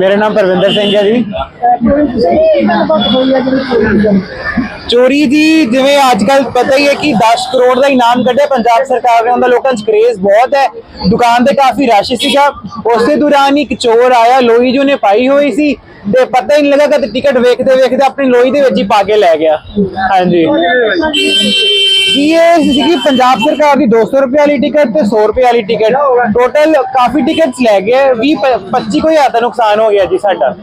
ਮੇਰਾ ਨਾਮ ਪਰਵਿੰਦਰ ਸਿੰਘ ਹੈ ਜੀ। ਚੋਰੀ ਦੀ ਜਿਵੇਂ ਅੱਜ ਕੱਲ ਪਤਾ ਹੀ ਹੈ ਕਿ 10 ਕਰੋੜ ਦਾ ਇਨਾਮ ਕੱਢਿਆ ਪੰਜਾਬ ਸਰਕਾਰ ਨੇ, ਉਹਦਾ ਲੋਕਾਂ 'ਚ ਕ੍ਰੇਜ਼ ਬਹੁਤ ਹੈ। ਦੁਕਾਨ ਤੇ ਕਾਫੀ ਰਸ਼ ਸੀਗਾ। ਉਸੇ ਦੌਰਾਨ ਇੱਕ ਚੋਰ ਆਇਆ, ਲੋਹੀ ਜੋ ਨੇ ਪਾਈ ਹੋਈ ਸੀ ਤੇ ਪਤਾ ਹੀ ਨਹੀਂ ਲੱਗਾ ਕਿ ਟਿਕਟ ਵੇਖਦੇ ਵੇਖਦੇ ਆਪਣੀ ਲੋਹੀ ਦੇ ਵਿੱਚ ਹੀ ਪਾ ਕੇ ਲੈ ਗਿਆ। ਹਾਂਜੀ। ਜੀ ਇਹ ਸੀਗੀ ਪੰਜਾਬ ਸਰਕਾਰ ਦੀ 200 ਰੁਪਏ ਵਾਲੀ ਟਿਕਟ ਤੇ 100 ਰੁਪਏ ਵਾਲੀ ਟਿਕਟ? ਟੋਟਲ ਕਾਫੀ ਟਿਕਟਸ ਲੈ ਗਏ 20 25 ਕੋਈ ਹਜ਼ਾਰ ਦਾ ਨੁਕਸਾਨ ਹੋ ਗਿਆ ਜੀ ਸਾਡਾ।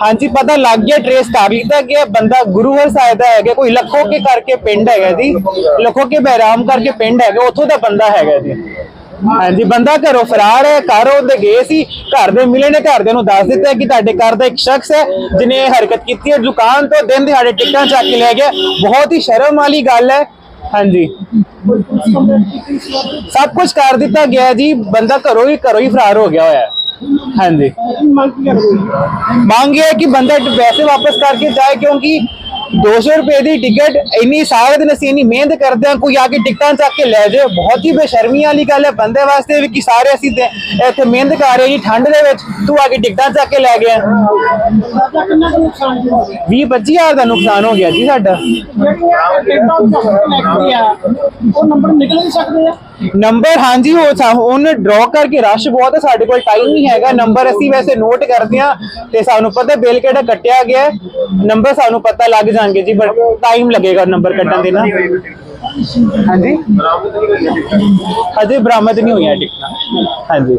ਹਾਂਜੀ ਪਤਾ ਲੱਗ ਗਿਆ ਟ੍ਰੇਸ ਕਰ ਲਿੱਤਾ ਗਿਆ ਬੰਦਾ ਗੁਰੂਵਰ ਸਾਹਿਬ ਦਾ ਹੈਗਾ ਕੋਈ ਲੱਖੋ ਕੇ ਕਰਕੇ ਪਿੰਡ ਹੈਗਾ ਜੀ ਲੱਖੋ ਕੇ ਬਹਿਰਾਮ ਕਰਕੇ ਪਿੰਡ ਹੈਗਾ ਉੱਥੋਂ ਦਾ ਬੰਦਾ ਹੈਗਾ ਜੀ। ਹਾਂਜੀ ਬੰਦਾ ਘਰੋਂ ਫਰਾਰ ਹੈ ਘਰ ਉਹਦੇ ਗਏ ਸੀ ਘਰ ਦੇ ਮਿਲੇ ਨੇ ਘਰਦਿਆਂ ਨੂੰ ਦੱਸ ਦਿੱਤਾ ਕਿ ਤੁਹਾਡੇ ਘਰ ਦਾ ਇੱਕ ਸ਼ਖਸ ਹੈ ਜਿਨੇ ਇਹ ਹਰਕਤ ਕੀਤੀ ਹੈ। ਦੁਕਾਨ ਤੋਂ ਦਿਨ ਦਿਹਾੜੇ ਟਿਕਟਾਂ ਚੱਕ ਕੇ ਲੈ ਗਿਆ। ਬਹੁਤ ਹੀ ਸ਼ਰਮ ਵਾਲੀ ਗੱਲ ਹੈ। ਹਾਂਜੀ। ਸਭ ਕੁਝ ਕਰ ਦਿੱਤਾ ਗਿਆ ਜੀ। ਬੰਦਾ ਘਰੋਂ ਹੀ ਘਰੋਂ ਹੀ ਫਰਾਰ ਹੋ ਗਿਆ ਹੋਇਆ ਹੈ। ਹਾਂਜੀ। ਮੰਗ ਇਹ ਹੈ ਕਿ ਬੰਦਾ ਪੈਸੇ ਵਾਪਸ ਕਰਕੇ ਜਾਏ ਕਿਉਂਕਿ 200 ਰੁਪਏ ਦੀ ਟਿਕਟ, ਇੰਨੀ ਸਾਰੇ ਦਿਨ ਅਸੀਂ ਇੰਨੀ ਮਿਹਨਤ ਕਰਦੇ ਹਾਂ, ਕੋਈ ਆ ਕੇ ਟਿਕਟਾਂ ਚੱਕ ਕੇ ਲੈ ਜਾਏ ਬਹੁਤ ਹੀ ਬੇਸ਼ਰਮੀ ਵਾਲੀ ਗੱਲ ਹੈ, ਬੰਦੇ ਵਾਸਤੇ ਵੀ ਕਿ ਸਾਰੇ ਅਸੀਂ ਇੱਥੇ ਮਿਹਨਤ ਕਰ ਰਹੇ ਜੀ, ਠੰਡ ਦੇ ਵਿੱਚ, ਤੂੰ ਆ ਕੇ ਟਿਕਟਾਂ ਚੱਕ ਕੇ ਲੈ ਗਿਆ। 20 25000 ਦਾ ਨੁਕਸਾਨ ਹੋ ਗਿਆ ਜੀ ਸਾਡਾ। ਨੰਬਰ ਹਾਂਜੀ, ਉਹ ਸਾ- ਉਹਨੇ ਡਰਾ ਕਰਕੇ ਰਸ਼ ਬਹੁਤ ਹੈ ਸਾਡੇ ਕੋਲ ਟਾਈਮ ਨਹੀਂ ਹੈਗਾ। ਨੰਬਰ ਅਸੀਂ ਵੈਸੇ ਨੋਟ ਕਰਦੇ ਆ ਤੇ ਸਾਨੂੰ ਪਤਾ ਬਿੱਲ ਕਿਹੜਾ ਕੱਟਿਆ ਗਿਆ ਨੰਬਰ ਸਾਨੂੰ ਪਤਾ ਲੱਗ ਜਾਣਗੇ ਜੀ ਬਟ ਟਾਈਮ ਲੱਗੇਗਾ ਨੰਬਰ ਕੱਟਣ ਦੇ ਨਾ ਹਾਂਜੀ? ਹਜੇ ਬਰਾਮਦ ਨਹੀਂ ਹੋਈਆਂ ਟਿਕਟਾਂ। ਹਾਂਜੀ।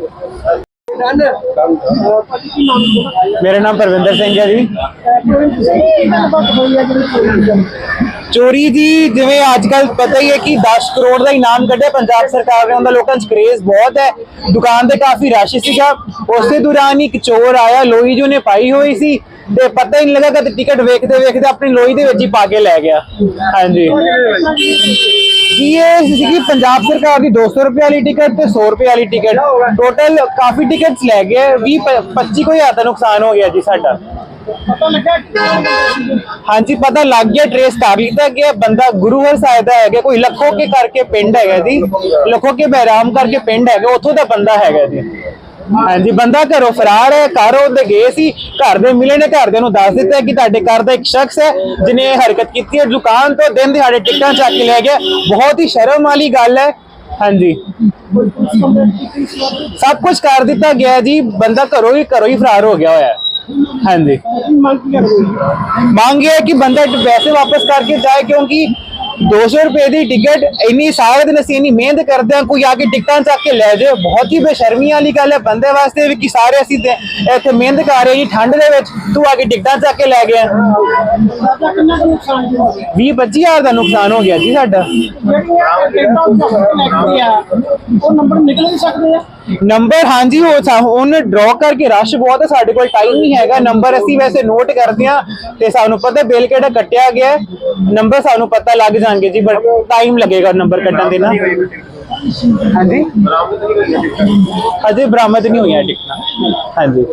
ਮੇਰਾ ਨਾਮ ਪਰਵਿੰਦਰ ਸਿੰਘ ਹੈ ਜੀ। ਚੋਰੀ ਦੀ ਜਿਵੇਂ ਅੱਜ ਕੱਲ ਪਤਾ ਹੀ ਹੈ ਕਿ 10 ਕਰੋੜ ਦਾ ਇਨਾਮ ਕੱਢਿਆ, ਪੰਜਾਬ ਸਰਕਾਰ ਨੇ, ਉਹਦਾ ਲੋਕਾਂ 'ਚ ਕ੍ਰੇਜ਼ ਬਹੁਤ ਹੈ। ਦੁਕਾਨ ਤੇ ਕਾਫੀ ਰਸ਼ ਸੀਗਾ। ਉਸੇ ਦੌਰਾਨ ਇੱਕ ਚੋਰ ਆਇਆ, ਲੋਹੀ ਜੋ ਨੇ ਪਾਈ ਹੋਈ ਸੀ ਤੇ ਪਤਾ ਹੀ ਨਹੀਂ ਲੱਗਾ ਕਿ ਟਿਕਟ ਵੇਖਦੇ ਵੇਖਦੇ ਆਪਣੀ ਲੋਹੀ ਦੇ ਵਿੱਚ ਹੀ ਪਾ ਕੇ ਲੈ ਗਿਆ। ਹਾਂਜੀ। ਇਹ ਸੀਗੀ ਪੰਜਾਬ ਸਰਕਾਰ ਦੀ 200 ਰੁਪਏ ਵਾਲੀ ਟਿਕਟ ਤੇ 100 ਰੁਪਏ ਵਾਲੀ ਟਿਕਟ? ਟੋਟਲ ਕਾਫੀ ਟਿਕਟਸ ਲੈ ਗਏ 20 25 ਕੋਈ ਹਜ਼ਾਰ ਦਾ ਨੁਕਸਾਨ ਹੋ ਗਿਆ ਜੀ ਸਾਡਾ। ਹਾਂਜੀ, ਪਤਾ ਲੱਗ ਗਿਆ ਟ੍ਰੇਸ ਕਰ ਲਿੱਤਾ ਗਿਆ ਬੰਦਾ ਗੁਰੂਵਰ ਸਾਹਿਬ ਦਾ ਹੈਗਾ, ਕੋਈ ਲੱਖੋ ਕੇ ਕਰਕੇ ਪਿੰਡ ਹੈਗਾ ਜੀ ਲੱਖੋ ਕੇ ਬਹਿਰਾਮ ਕਰਕੇ ਪਿੰਡ ਹੈਗਾ, ਉੱਥੋਂ ਦਾ ਬੰਦਾ ਹੈਗਾ ਜੀ। ਹਾਂਜੀ ਬੰਦਾ ਘਰੋਂ ਫਰਾਰ ਹੈ ਘਰ ਉਹਦੇ ਗਏ ਸੀ ਘਰ ਦੇ ਮਿਲੇ ਨੇ ਘਰਦਿਆਂ ਨੂੰ ਦੱਸ ਦਿੱਤਾ ਕਿ ਤੁਹਾਡੇ ਘਰ ਦਾ ਇੱਕ ਸ਼ਖਸ ਹੈ ਜਿਨੇ ਇਹ ਹਰਕਤ ਕੀਤੀ ਹੈ। ਦੁਕਾਨ ਤੋਂ ਦਿਨ ਦਿਹਾੜੇ ਟਿਕਟਾਂ ਚੱਕ ਕੇ ਲੈ ਗਿਆ। ਬਹੁਤ ਹੀ ਸ਼ਰਮ ਵਾਲੀ ਗੱਲ ਹੈ। ਹਾਂਜੀ। ਸਭ ਕੁਝ ਕਰ ਦਿੱਤਾ ਗਿਆ ਜੀ। ਬੰਦਾ ਘਰੋਂ ਹੀ ਘਰੋਂ ਹੀ ਫਰਾਰ ਹੋ ਗਿਆ ਹੋਇਆ ਹੈ। ਹਾਂਜੀ। ਮੰਗ ਇਹ ਕਿ ਬੰਦਾ ਪੈਸੇ ਵਾਪਸ ਕਰਕੇ ਜਾਏ ਕਿਉਂਕਿ 200 ਰੁਪਏ ਦੀ ਟਿਕਟ, ਇੰਨੀ ਸਾਰੇ ਦਿਨ ਅਸੀਂ ਇੰਨੀ ਮਿਹਨਤ ਕਰਦੇ ਹਾਂ, ਕੋਈ ਆ ਕੇ ਟਿਕਟਾਂ ਚੱਕ ਕੇ ਲੈ ਜਾਏ ਬਹੁਤ ਹੀ ਬੇਸ਼ਰਮੀ ਵਾਲੀ ਗੱਲ ਹੈ, ਬੰਦੇ ਵਾਸਤੇ ਵੀ ਕਿ ਸਾਰੇ ਅਸੀਂ ਇੱਥੇ ਮਿਹਨਤ ਕਰ ਰਹੇ ਜੀ, ਠੰਡ ਦੇ ਵਿੱਚ, ਤੂੰ ਆ ਕੇ ਟਿਕਟਾਂ ਚੱਕ ਕੇ ਲੈ ਗਿਆ। 20 25000 ਦਾ ਨੁਕਸਾਨ ਹੋ ਗਿਆ ਜੀ ਸਾਡਾ। ਨੰਬਰ ਹਾਂਜੀ ਉਹ ਸਾ- ਉਹਨੇ ਡਰਾ ਕਰਕੇ ਰਸ਼ ਬਹੁਤ ਹੈ ਸਾਡੇ ਕੋਲ ਟਾਈਮ ਨਹੀਂ ਹੈਗਾ। ਨੰਬਰ ਅਸੀਂ ਵੈਸੇ ਨੋਟ ਕਰਦੇ ਆ ਤੇ ਸਾਨੂੰ ਪਤਾ ਬਿੱਲ ਕਿਹੜਾ ਕੱਟਿਆ ਗਿਆ ਹੈ। ਨੰਬਰ ਸਾਨੂੰ ਪਤਾ ਲੱਗ ਜਾਣਗੇ ਜੀ ਬਟ ਟਾਈਮ ਲੱਗੇਗਾ ਨੰਬਰ ਕੱਟਣ ਦੇ ਨਾ ਹਾਂਜੀ? ਹਜੇ ਬਰਾਮਦ ਨਹੀਂ ਹੋਈਆਂ ਟਿਕਟਾਂ ਹਾਂਜੀ।